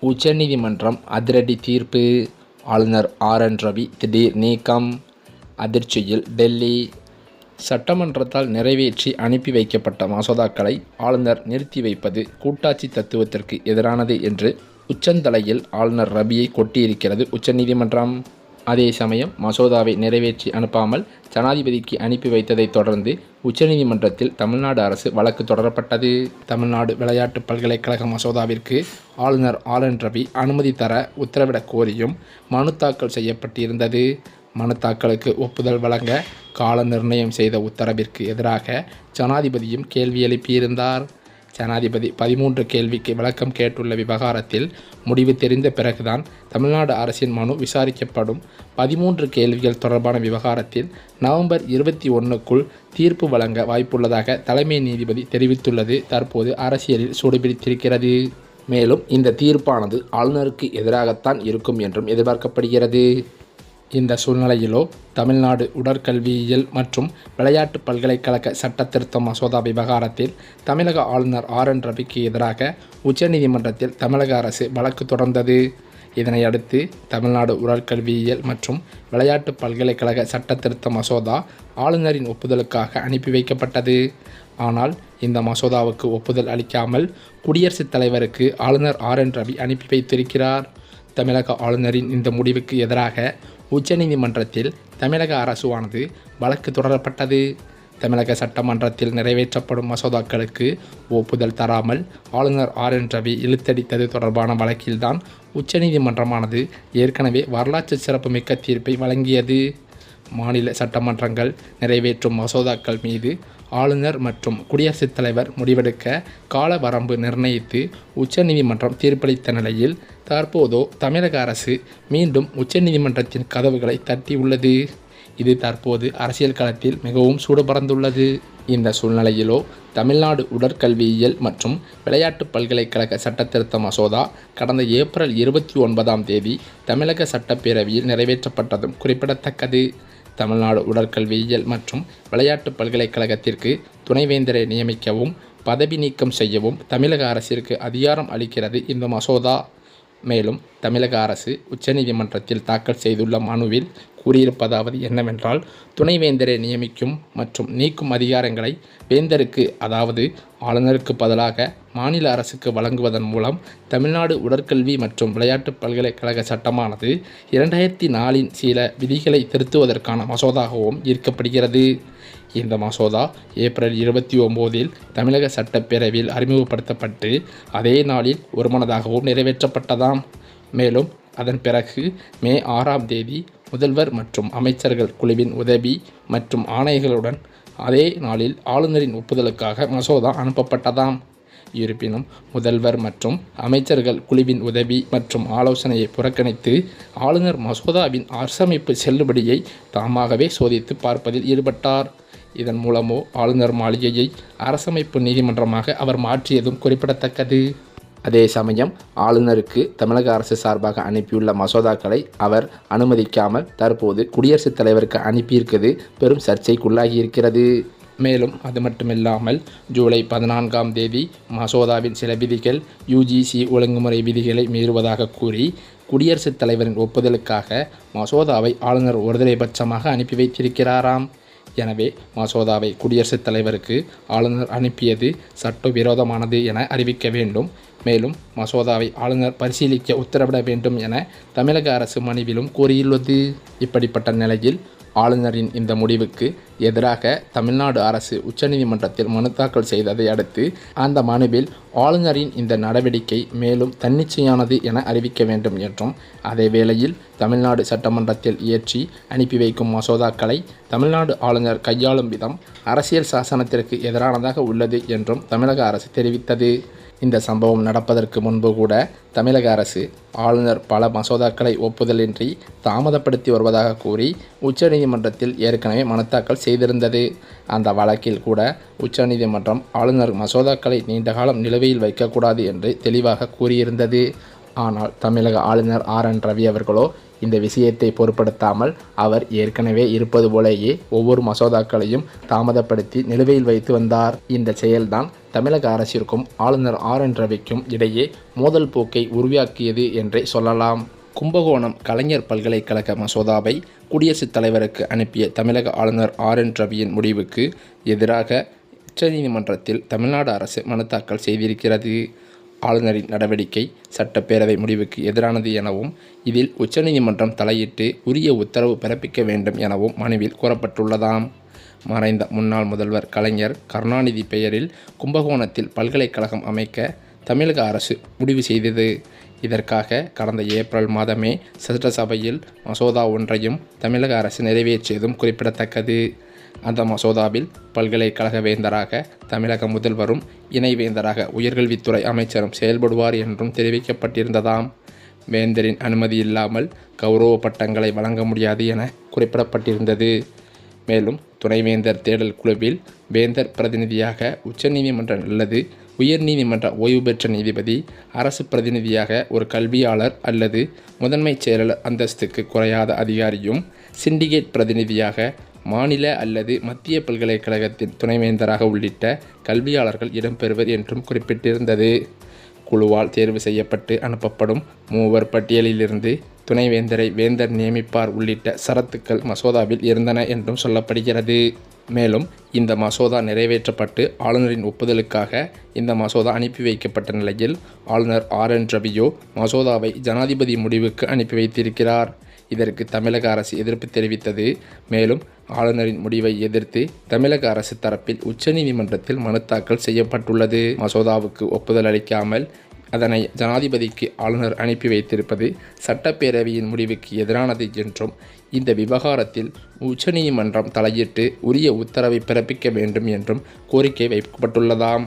உச்சநீதிமன்றம் அதிரடி தீர்ப்பு. ஆளுநர் ஆர். என். ரவி திடீர் நீக்கம். அதிர்ச்சியில் டெல்லி சட்டமன்றத்தால் நிறைவேற்றி அனுப்பி வைக்கப்பட்ட மசோதாக்களை ஆளுநர் நிறுத்தி வைப்பது கூட்டாட்சி தத்துவத்திற்கு எதிரானது என்று உச்சந்தலையில் ஆளுநர் ரபியை கொட்டியிருக்கிறது உச்சநீதிமன்றம். அதே சமயம் மசோதாவை நிறைவேற்றி அனுப்பாமல் ஜனாதிபதிக்கு அனுப்பி வைத்ததைத் தொடர்ந்து உச்சநீதிமன்றத்தில் தமிழ்நாடு அரசு வழக்கு தொடரப்பட்டது. தமிழ்நாடு விளையாட்டு பல்கலைக்கழக மசோதாவிற்கு ஆளுநர் ஆர் என் ரவி அனுமதி தர உத்தரவிடக் கோரியும் மனு தாக்கல் செய்யப்பட்டிருந்தது. மனு தாக்கலுக்கு ஒப்புதல் வழங்க கால நிர்ணயம் செய்த உத்தரவிற்கு எதிராக ஜனாதிபதியும் கேள்வி எழுப்பியிருந்தார். ஜனாதிபதி பதிமூன்று கேள்விக்கு விளக்கம் கேட்டுள்ள விவகாரத்தில் முடிவு தெரிந்த பிறகுதான் தமிழ்நாடு அரசின் மனு விசாரிக்கப்படும். பதிமூன்று கேள்விகள் தொடர்பான விவகாரத்தில் நவம்பர் இருபத்தி ஒன்றுக்குள் தீர்ப்பு வழங்க வாய்ப்புள்ளதாக தலைமை நீதிபதி தெரிவித்துள்ளது. தற்போது அரசியலில் சூடுபிடித்திருக்கிறது. மேலும் இந்த தீர்ப்பானது ஆளுநருக்கு எதிராகத்தான் இருக்கும் என்றும் எதிர்பார்க்கப்படுகிறது. இந்த சூழ்நிலையிலோ தமிழ்நாடு உடற்கல்வியியல் மற்றும் விளையாட்டு பல்கலைக்கழக சட்ட திருத்த மசோதா விவகாரத்தில் தமிழக ஆளுநர் ஆர் என் ரவிக்கு எதிராக உச்சநீதிமன்றத்தில் தமிழக அரசு வழக்கு தொடர்ந்தது. இதனையடுத்து தமிழ்நாடு உடற்கல்வியியல் மற்றும் விளையாட்டு பல்கலைக்கழக சட்ட திருத்த மசோதா ஆளுநரின் ஒப்புதலுக்காக அனுப்பி வைக்கப்பட்டது. ஆனால் இந்த மசோதாவுக்கு ஒப்புதல் அளிக்காமல் குடியரசுத் தலைவருக்கு ஆளுநர் ஆர் என் ரவி அனுப்பி வைத்திருக்கிறார். தமிழக ஆளுநரின் இந்த முடிவுக்கு எதிராக உச்சநீதிமன்றத்தில் தமிழக அரசுவானது வழக்கு தொடரப்பட்டது. தமிழக சட்டமன்றத்தில் நிறைவேற்றப்படும் மசோதாக்களுக்கு ஒப்புதல் தராமல் ஆளுநர் ஆர் என் ரவி இழுத்தடித்தது தொடர்பான வழக்கில்தான் உச்சநீதிமன்றமானது ஏற்கனவே வரலாற்று சிறப்புமிக்க தீர்ப்பை வழங்கியது. மாநில சட்டமன்றங்கள் நிறைவேற்றும் மசோதாக்கள் மீது ஆளுநர் மற்றும் குடியரசுத் தலைவர் முடிவெடுக்க கால வரம்பு நிர்ணயித்து உச்சநீதிமன்றம் தீர்ப்பளித்த நிலையில் தற்போதோ தமிழக அரசு மீண்டும் உச்சநீதிமன்றத்தின் கதவுகளை தட்டியுள்ளது இது தற்போது அரசியல் களத்தில் மிகவும் சூடுபறந்துள்ளது. இந்த சூழ்நிலையிலோ தமிழ்நாடு உடற்கல்வியியல் மற்றும் விளையாட்டு பல்கலைக்கழக சட்டத்திருத்த மசோதா கடந்த ஏப்ரல் இருபத்தி ஒன்பதாம் தேதி தமிழக சட்டப்பேரவையில் நிறைவேற்றப்பட்டதும் குறிப்பிடத்தக்கது. தமிழ்நாடு உடற்கல்வியியல் மற்றும் விளையாட்டு பல்கலைக்கழகத்திற்கு துணைவேந்தரை நியமிக்கவும் பதவி நீக்கம் செய்யவும் தமிழக அரசிற்கு அதிகாரம் அளிக்கிறது இந்த மசோதா. மேலும் தமிழக அரசு உச்சநீதிமன்றத்தில் தாக்கல் செய்துள்ள மனுவில் கூறியிருப்பதாவது என்னவென்றால் துணைவேந்தரை நியமிக்கும் மற்றும் நீக்கும் அதிகாரங்களை வேந்தருக்கு அதாவது ஆளுநருக்கு பதிலாக மாநில அரசுக்கு வழங்குவதன் மூலம் தமிழ்நாடு உடற்கல்வி மற்றும் விளையாட்டு பல்கலைக்கழக சட்டமானது இரண்டாயிரத்தி நாலின் சில விதிகளை திருத்துவதற்கான மசோதாகவும் ஈர்க்கப்படுகிறது. இந்த மசோதா ஏப்ரல் இருபத்தி ஒம்போதில் தமிழக சட்டப்பேரவையில் அறிமுகப்படுத்தப்பட்டு அதே நாளில் ஒருமனதாகவும் நிறைவேற்றப்பட்டதாம். மேலும் அதன் பிறகு மே ஆறாம் தேதி முதல்வர் மற்றும் அமைச்சர்கள் குழுவின் உதவி மற்றும் ஆணைகளுடன் அதே நாளில் ஆளுநரின் ஒப்புதலுக்காக மசோதா அனுப்பப்பட்டதாம். இருப்பினும் முதல்வர் மற்றும் அமைச்சர்கள் குழுவின் உதவி மற்றும் ஆலோசனையை புறக்கணித்து ஆளுநர் மசோதாவின் அரசமைப்பு செல்லுபடியை தாமாகவே சோதித்து பார்ப்பதில் ஈடுபட்டார். இதன் மூலமோ ஆளுநர் மாளிகையை அரசமைப்பு நீதிமன்றமாக அவர் மாற்றியதும் குறிப்பிடத்தக்கது. அதே சமயம் ஆளுநருக்கு தமிழக அரசு சார்பாக அனுப்பியுள்ள மசோதாக்களை அவர் அனுமதிக்காமல் தற்போது குடியரசுத் தலைவருக்கு அனுப்பியிருக்கிறது பெரும் சர்ச்சைக்குள்ளாகியிருக்கிறது. மேலும் அது மட்டுமில்லாமல் ஜூலை பதினான்காம் தேதி மசோதாவின் சில விதிகள் யுஜிசி ஒழுங்குமுறை விதிகளை மீறுவதாக கூறி குடியரசுத் தலைவரின் ஒப்புதலுக்காக மசோதாவை ஆளுநர் ஒருதலைபட்சமாக அனுப்பி வைத்திருக்கிறாராம். எனவே மசோதாவை குடியரசுத் தலைவருக்கு ஆளுநர் அனுப்பியது சட்டவிரோதமானது என அறிவிக்க வேண்டும். மேலும் மசோதாவை ஆளுநர் பரிசீலிக்க உத்தரவிட வேண்டும் என தமிழக அரசு மனுவிலும் கூறியுள்ளது. இப்படிப்பட்ட நிலையில் ஆளுநரின் இந்த முடிவுக்கு எதிராக தமிழ்நாடு அரசு உச்சநீதிமன்றத்தில் மனு தாக்கல் செய்ததை அடுத்து அந்த மனுவில் ஆளுநரின் இந்த நடவடிக்கை மேலும் தன்னிச்சையானது என அறிவிக்க வேண்டும் என்றும் அதே வேளையில் தமிழ்நாடு சட்டமன்றத்தில் இயற்றி அனுப்பி வைக்கும் மசோதாக்களை தமிழ்நாடு ஆளுநர் கையாளும் விதம் அரசியல் சாசனத்திற்கு எதிரானதாக உள்ளது என்றும் தமிழக அரசு தெரிவித்தது. இந்த சம்பவம் நடப்பதற்கு முன்பு கூட தமிழக அரசு ஆளுநர் பல மசோதாக்களை ஒப்புதலின்றி தாமதப்படுத்தி வருவதாக கூறி உச்சநீதிமன்றத்தில் ஏற்கனவே மனுத்தாக்கல் செய்திருந்தது. அந்த வழக்கில் கூட உச்சநீதிமன்றம் ஆளுநர் மசோதாக்களை நீண்டகாலம் நிலுவையில் வைக்கக்கூடாது என்று தெளிவாக கூறியிருந்தது. ஆனால் தமிழக ஆளுநர் ஆர் என் ரவி அவர்களோ இந்த விஷயத்தை பொருட்படுத்தாமல் அவர் ஏற்கனவே இருப்பது போலேயே ஒவ்வொரு மசோதாக்களையும் தாமதப்படுத்தி நிலுவையில் வைத்து வந்தார். இந்த செயல்தான் தமிழக அரசிற்கும் ஆளுநர் ஆர் என் ரவிக்கும் இடையே மோதல் போக்கை உருவாக்கியது என்றே சொல்லலாம். கும்பகோணம் கலைஞர் பல்கலைக்கழக மசோதாவை குடியரசுத் தலைவருக்கு அனுப்பிய தமிழக ஆளுநர் ஆர் என் ரவியின் முடிவுக்கு எதிராக உச்சநீதிமன்றத்தில் தமிழ்நாடு அரசு மனு தாக்கல் செய்திருக்கிறது. ஆளுநரின் நடவடிக்கை சட்டப்பேரவை முடிவுக்கு எதிரானது எனவும் இதில் உச்சநீதிமன்றம் தலையிட்டு உரிய உத்தரவு பிறப்பிக்க வேண்டும் எனவும் மனுவில் கூறப்பட்டுள்ளதாம். மறைந்த முன்னாள் முதல்வர் கலைஞர் கருணாநிதி பெயரில் கும்பகோணத்தில் பல்கலைக்கழகம் அமைக்க தமிழக அரசு முடிவு செய்தது. இதற்காக கடந்த ஏப்ரல் மாதமே சட்டசபையில் மசோதா ஒன்றையும் தமிழக அரசு நிறைவேற்றியதும் குறிப்பிடத்தக்கது. அந்த மசோதாவில் பல்கலைக்கழக வேந்தராக தமிழக முதல்வரும் இணை வேந்தராக உயர்கல்வித்துறை அமைச்சரும் செயல்படுவார் என்றும் தெரிவிக்கப்பட்டிருந்ததாம். வேந்தரின் அனுமதி இல்லாமல் கௌரவ பட்டங்களை வழங்க முடியாது என குறிப்பிடப்பட்டிருந்தது. மேலும் துணைவேந்தர் தேடல் குழுவில் வேந்தர் பிரதிநிதியாக உச்சநீதிமன்றம் அல்லது உயர்நீதிமன்ற ஓய்வு பெற்ற நீதிபதி அரசு பிரதிநிதியாக ஒரு கல்வியாளர் அல்லது முதன்மைச் செயலாளர் அந்தஸ்துக்கு குறையாத அதிகாரியும் சிண்டிகேட் பிரதிநிதியாக மாநில அல்லது மத்திய பல்கலைக்கழகத்தின் துணைவேந்தராக உள்ளிட்ட கல்வியாளர்கள் இடம்பெறுவர் என்றும் குறிப்பிட்டிருந்தது. குழுவால் தேர்வு செய்யப்பட்டு அனுப்பப்படும் மூவர் பட்டியலிலிருந்து துணைவேந்தரை வேந்தர் நியமிப்பார் உள்ளிட்ட சரத்துக்கள் மசோதாவில் இருந்தன என்றும் சொல்லப்படுகிறது. மேலும் இந்த மசோதா நிறைவேற்றப்பட்டு ஆளுநரின் ஒப்புதலுக்காக இந்த மசோதா அனுப்பி வைக்கப்பட்ட நிலையில் ஆளுநர் ஆர் என் ரவியோ மசோதாவை ஜனாதிபதி முடிவுக்கு அனுப்பி வைத்திருக்கிறார். இதற்கு தமிழக அரசு எதிர்ப்பு தெரிவித்தது. மேலும் ஆளுநரின் முடிவை எதிர்த்து தமிழக அரசு தரப்பில் உச்சநீதிமன்றத்தில் மனு தாக்கல் செய்யப்பட்டுள்ளது. மசோதாவுக்கு ஒப்புதல் அளிக்காமல் அதனை ஜனாதிபதிக்கு ஆளுநர் அனுப்பி வைத்திருப்பது சட்டப்பேரவையின் முடிவுக்கு எதிரானது என்றும் இந்த விவகாரத்தில் உச்சநீதிமன்றம் தலையிட்டு உரிய உத்தரவை பிறப்பிக்க வேண்டும் என்றும் கோரிக்கை வைக்கப்பட்டுள்ளதாம்.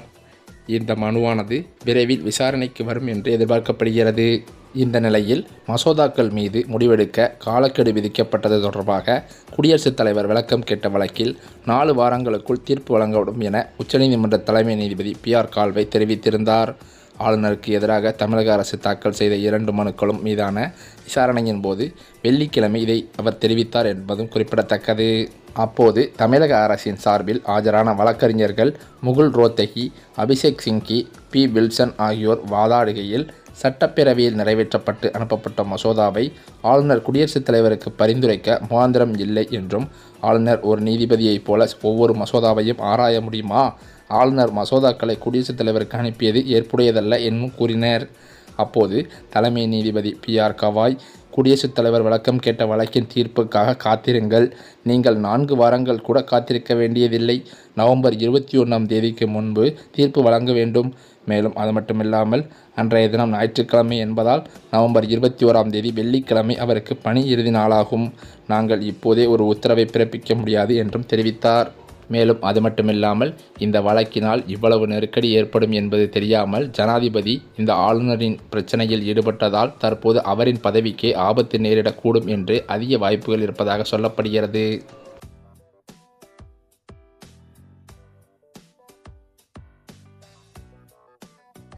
இந்த மனுவானது விரைவில் விசாரணைக்கு வரும் என்று எதிர்பார்க்கப்படுகிறது. இந்த நிலையில் மசோதாக்கள் மீது முடிவெடுக்க காலக்கெடு விதிக்கப்பட்டது தொடர்பாக குடியரசுத் தலைவர் விளக்கம் கேட்ட வழக்கில் நாலு வாரங்களுக்குள் தீர்ப்பு வழங்கப்படும் என உச்சநீதிமன்ற தலைமை நீதிபதி பி ஆர் கால்வை தெரிவித்திருந்தார். ஆளுநருக்கு எதிராக தமிழக அரசு தாக்கல் செய்த இரண்டு மனுக்களும் மீதான விசாரணையின் போது வெள்ளிக்கிழமை இதை அவர் தெரிவித்தார் என்பதும் குறிப்பிடத்தக்கது. அப்போது தமிழக அரசின் சார்பில் ஆஜரான வழக்கறிஞர்கள் முகுல் ரோத்தகி அபிஷேக் சிங்கி பி வில்சன் ஆகியோர் வாதாடுகையில் சட்டப்பேரவையில் நிறைவேற்றப்பட்டு அனுப்பப்பட்ட மசோதாவை ஆளுநர் குடியரசுத் தலைவருக்கு பரிந்துரைக்க முகாந்திரம் இல்லை என்றும் ஆளுநர் ஒரு நீதிபதியைப் போல ஒவ்வொரு மசோதாவையும் ஆராய முடியுமா? ஆளுநர் மசோதாக்களை குடியரசுத் தலைவருக்கு அனுப்பியது ஏற்புடையதல்ல என்றும் கூறினர். அப்போது தலைமை நீதிபதி பி. ஆர். கவாய் குடியரசுத் தலைவர் வழக்கம் கேட்ட வழக்கின் தீர்ப்புக்காக காத்திருங்கள். நீங்கள் நான்கு வாரங்கள் கூட காத்திருக்க வேண்டியதில்லை. நவம்பர் இருபத்தி ஒன்றாம் தேதிக்கு முன்பு தீர்ப்பு வழங்க வேண்டும். மேலும் அது மட்டுமில்லாமல் அன்றைய தினம் ஞாயிற்றுக்கிழமை என்பதால் நவம்பர் இருபத்தி ஓராம் தேதி வெள்ளிக்கிழமை அவருக்கு பணி இறுதி நாளாகும். நாங்கள் இப்போதே ஒரு உத்தரவை பிறப்பிக்க முடியாது என்றும் தெரிவித்தார். மேலும் அது மட்டுமில்லாமல் இந்த வழக்கினால் இவ்வளவு நெருக்கடி ஏற்படும் என்பது தெரியாமல் ஜனாதிபதி இந்த ஆளுநரின் பிரச்சனையில் ஈடுபட்டதால் தற்போது அவரின் பதவிக்கே ஆபத்து நேரிடக்கூடும் என்று அதிக வாய்ப்புகள் இருப்பதாக சொல்லப்படுகிறது.